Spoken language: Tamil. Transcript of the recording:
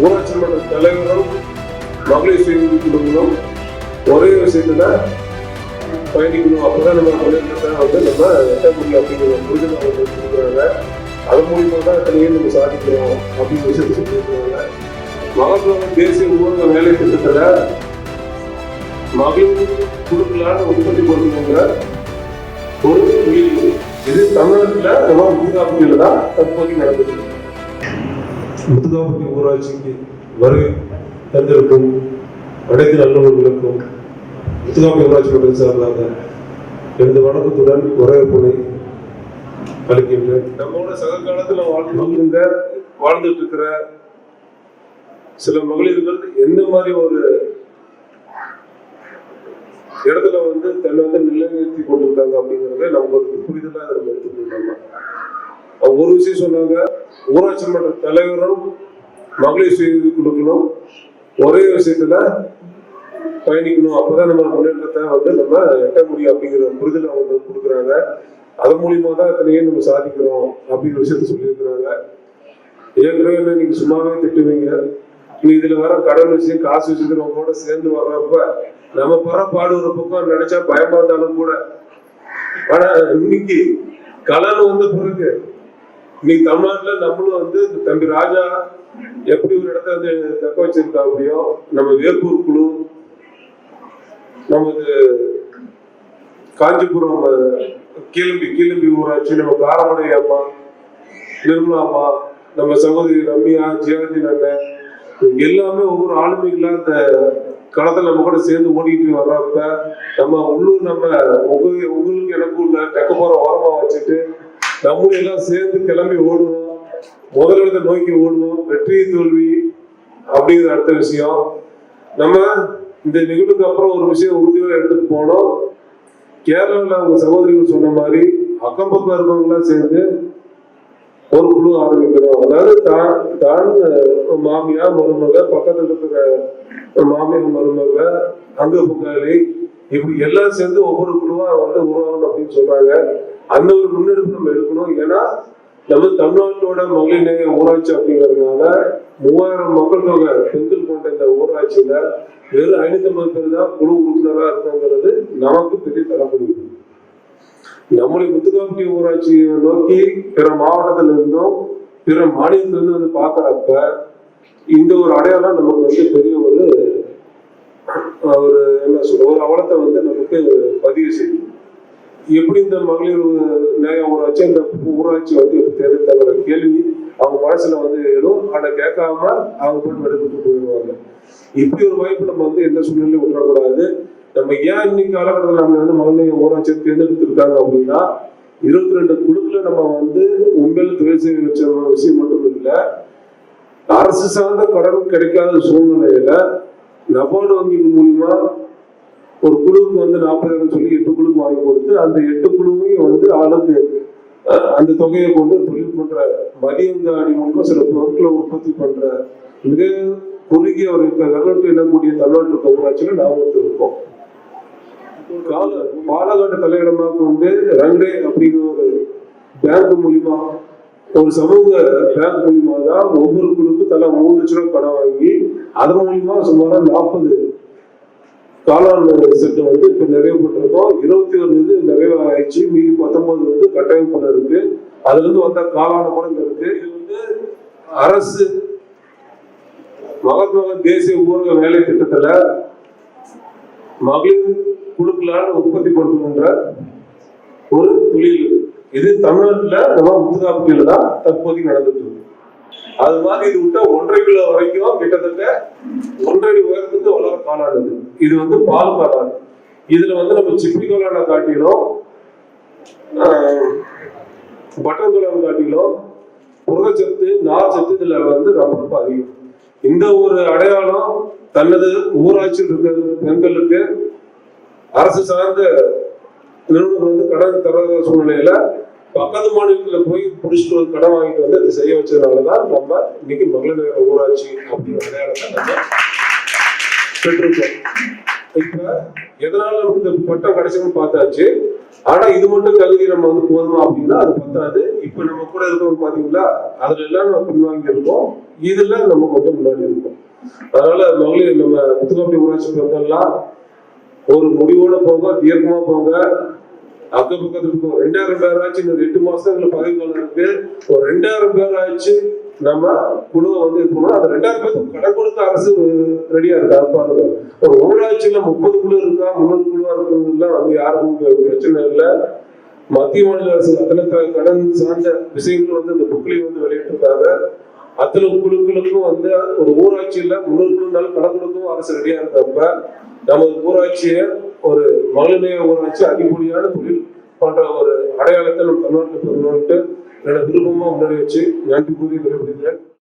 ஊராட்சி மன்ற தலைவரும் மகளிர் சுய குழுக்களும் ஒரே விஷயத்துல பயணிக்கணும். அப்பதான் நம்ம முன்னேற்றத்தை வந்து நம்ம எட்ட முடியும் அப்படிங்கிற ஒரு புரிதல் அவங்க கொடுக்குறாங்க அது மூலியமாக தான் எத்தனையும் நம்ம சாதிக்கிறோம் அப்படிங்கிற விஷயத்தை சொல்லியிருக்காங்க மகளிர் தேசிய ஊரக வேலை திட்டத்தில் மகளிர் குழுக்களான உற்பத்தி பண்ணுவாங்க ஒரு தொழில் இது தமிழ்நாட்டில் நம்ம முத்துக்காப்பட்டியில தான் தற்போதைக்கு நடந்துட்டு இருக்கு. முத்துக்காப்பட்டி ஊராட்சிக்கு வருகை தந்திருக்கும் அனைத்து நல்லவர்களுக்கும் முத்துக்காப்பட்டி ஊராட்சி மன்ற சார்பாக எனது வணக்கத்துடன் வரவேற்பனை அளிக்கின்றேன். நம்மளோட சக காலத்தில் வாழ்ந்து வாழ்ந்துட்டு இருக்கிற சில மகளிர்கள் எந்த மாதிரி ஒரு இடத்துல வந்து தன்னை வந்து நிலைநிறுத்தி கொண்டிருக்காங்க அப்படிங்கறத நமக்கு ஒரு புரிதலாக நம்ம எடுத்துக்கணும் அவங்க ஒரு விஷயம் சொன்னாங்க ஊராட்சி மன்ற தலைவரும் மகளிர் செய்தி குழுக்களும் ஒரே விஷயத்துல பயணிக்கணும். அப்பதான் நம்ம முன்னேற்றத்தை வந்து நம்ம எட்ட முடியும் அப்படிங்கிற புரிதல் அவங்க கொடுக்குறாங்க. அதன் மூலியமா தான் எத்தனையும் நம்ம சாதிக்கிறோம் அப்படிங்கிற விஷயத்த சொல்லியிருக்கிறாங்க. ஏற்கனவே நீங்க சும்மாவே திட்டுவீங்க. நீ இதுல வர கடன் விஷயம் காசு வச்சுக்கிறவங்க கூட சேர்ந்து வர்றப்ப நம்ம பர பாடு ஒரு பக்கம் நினைச்சா பயமா இருந்தாலும் கூட. ஆனா இன்னைக்கு கலன் வந்த பிறகு இன்னைக்கு தமிழ்நாட்டுல நம்மளும் வந்து தம்பி ராஜா எப்படி ஒரு இடத்த வந்து தக்க வச்சிருக்கா அப்படியோ நம்ம வேப்பூர் குழு நமது காஞ்சிபுரம் கீழம்பி கீழம்பி ஊராட்சி நம்ம காரமடை அம்மா நிர்மலா அம்மா நம்ம சகோதரி ரம்யா ஜெயந்தி அண்ணன் எல்லாமே ஒவ்வொரு ஆளுமைகளா இந்த களத்துல நம்ம கூட சேர்ந்து ஓடிட்டு வர்றப்ப நம்ம உள்ளூர் நம்ம உங்க உங்களுக்கு எனக்கு நம்முடைய எல்லாம் சேர்ந்து கிளம்பி ஓடுவோம். முதலிடத்தை நோக்கி ஓடுவோம். வெற்றி தோல்வி அப்படிங்கிற அடுத்த விஷயம். நம்ம இந்த நிகழ்வுக்கு அப்புறம் ஒரு விஷயம் உறுதியாக எடுத்துட்டு போனோம். கேரளாவில் அவங்க சகோதரிகள் சொன்ன மாதிரி அக்கம் பக்கம் இருக்கவங்களாம் சேர்ந்து ஒரு குழு ஆரம்பிக்கணும். அதாவது தான் தான் மாமியார் மாமியா மருமக பக்கத்தில் இருக்கிற மாமியார் மருமக அங்க புக்காளி இப்படி எல்லாம் சேர்ந்து ஒவ்வொரு குழுவா வந்து உருவாகணும் அப்படின்னு சொல்றாங்க. அந்த ஒரு முன்னெடுப்பு நம்ம எடுக்கணும். ஏன்னா நம்ம தமிழ்நாட்டோட மகளிர் நேய ஊராட்சி அப்படிங்கிறதுனால மூவாயிரம் மக்கள் தொகை பெண்கள் கொண்ட இந்த ஊராட்சியில வெறும் ஐநூத்தி ஐம்பது பேர் தான் குழு உறுப்பினரா இருக்காங்கிறது நமக்கு பெரிய தலைப்படுகிறது நம்மளை முத்துக்காப்பட்டி ஊராட்சியை நோக்கி பிற மாவட்டத்துல இருந்தும் பிற மாநிலத்திலிருந்து வந்து பாக்குறப்ப இந்த ஒரு அடையாளம் நமக்கு வந்து பெரிய ஒரு ஒரு என்ன சொல்ற ஒரு அவலத்தை வந்து நமக்கு பதிவு செய்யும். எப்படி இந்த மகளிர் நேய ஊராட்சி இந்த ஊராட்சி வந்து எப்படி கேள்வி அவங்க மனசுல வந்து எழும். அதை கேட்காம அவங்க போட்டு விடுபட்டு போயிடுவாங்க. இப்படி ஒரு வாய்ப்பு நம்ம வந்து எந்த சூழ்நிலையும் விட்டுறக்கூடாது. நம்ம ஏன் இன்னைக்கு காலகட்டத்தில் நம்ம வந்து மகளிர் ஊராட்சி தேர்ந்தெடுத்திருக்காங்க அப்படின்னா இருபத்தி ரெண்டு குழுக்களை நம்ம வந்து உண்மையில் தொழில் செய்ய வச்ச விஷயம் மட்டும் இல்லை அரசு சார்ந்த கடன் கிடைக்காத சூழ்நிலையில நபார்டு வங்கி மூலியமா ஒரு குழுவுக்கு வந்து நாற்பதாயிரம் சொல்லி எட்டு குழுக்கு வாங்கி கொடுத்து அந்த எட்டு குழுவையும் வந்து ஆளுக்கு அஹ், அந்த தொகையை கொண்டு தொழில் பண்ற மதியங்காடி மூலமா சில பொருட்களை உற்பத்தி பண்ற மிக குறுகிய ஒரு விரலாட்டு எண்ணக்கூடிய தமிழ்நாட்டு ஊராட்சியில நாம் இருக்கோம் கால பாலகாட்டு தலையிடமாக கொண்டு ரங்கை அப்படிங்கிற ஒரு பேங்க் மூலியமா ஒரு சமூக பேங்க் மூலியமா தான் ஒவ்வொரு குழுக்கும் தலா மூணு லட்ச ரூபாய் கடன் வாங்கி அதன் மூலியமா சுமாரா நாற்பது காலான் செட்டு வந்து இப்ப நிறைவுபட்டிருக்கோம் இருபத்தி ஒரு நிறைவு ஆயிடுச்சு மீதி பத்தொன்பது வந்து கட்டாயம் கட்டமைப்புல இருக்கு. அதுல இருந்து வந்த காலான கூட இங்க இருக்கு. இது வந்து அரசு மகாத்மா தேசிய ஊரக வேலை திட்டத்துல மகளிர் குழுக்களால் உற்பத்தி பண்ணுகின்ற ஒரு தொழில் இது. இது தமிழ்நாட்டுல நம்ம முத்துகாப்பு தான் தற்போதைக்கு நடந்துட்டு இருக்கு. அது மாதிரி இது விட்டா ஒன்றரை கிலோ வரைக்கும் கிட்டத்தட்ட இது வந்து பால் காளான் இதுல வந்து நம்ம சிப்பி காளானை காட்டிலும் ஆஹ், பட்டன் காட்டிலும் புரதச்சத்து நார்ச்சத்து இதுல வந்து ரொம்ப ரொம்ப அதிகம். இந்த ஒரு அடையாளம் தனது ஊராட்சியில் இருக்கிற பெண்களுக்கு. அரசு சார்ந்த நிறுவனம் வந்து கடன் தராத சூழ்நிலையில பக்கத்து மாநிலத்துல போய் புடிச்சிட்டு ஒரு கடன் வாங்கிட்டு வந்து அதை செய்ய வச்சதுனாலதான் நம்ம இன்னைக்கு மகளிர் ஊராட்சி அப்படிங்கிற அடையாளத்தை நம்ம பெற்றிருக்கோம் இப்ப எதனால நமக்கு இந்த பட்டம் கிடைச்சதுன்னு பார்த்தாச்சு. ஆனா இது மட்டும் கல்வி நம்ம வந்து போதுமா அப்படின்னா அது பத்தாது. இப்ப நம்ம கூட இருக்கவங்க பாத்தீங்களா அதுல எல்லாம் நம்ம பின்வாங்கி இருக்கோம் இதுல நம்ம கொஞ்சம் முன்னாடி இருக்கோம். அதனால மகளிர் நம்ம முத்துக்கோட்டை ஊராட்சி பெண்கள்லாம் ஒரு முடிவோட போங்க தீர்க்கமா போங்க. அக்க பக்கத்துல இருக்கும். ரெண்டாயிரம் பேர் ஆச்சு இந்த எட்டு மாசத்துல பதவி இருக்கு ஒரு ரெண்டாயிரம் பேர் ஆச்சு நம்ம குழுவை வந்து இருக்கணும்னா அந்த ரெண்டாயிரம் பேருக்கு கடன் கொடுத்த அரசு ரெடியா இருக்கா? அது பாருங்க ஒரு ஊராட்சியில முப்பது குழு இருக்கா? முன்னூறு குழுவா இருக்கிறதுலாம் வந்து யாருக்கும் பிரச்சனை இல்லை. மத்திய மாநில அரசு அத்தனை கடன் சார்ந்த விஷயங்கள் வந்து இந்த புக்லையும் வந்து வெளியிட்டிருக்காங்க. அத்தனை குழுக்களுக்கும் வந்து ஒரு ஊராட்சியில முன்னூறு குழுனாலும் கடன் கொடுக்கவும் அரசு ரெடியா இருக்கிறப்ப நமது ஊராட்சியை ஒரு மகளிர் ஊராட்சி அதிகப்படியான தொழில் போன்ற ஒரு அடையாளத்தை நம்ம தமிழ்நாட்டில் பெறணும்ட்டு என்னோட விருப்பமா முன்னாடி வச்சு நன்றி கூறி விடைபெறுகிறேன்.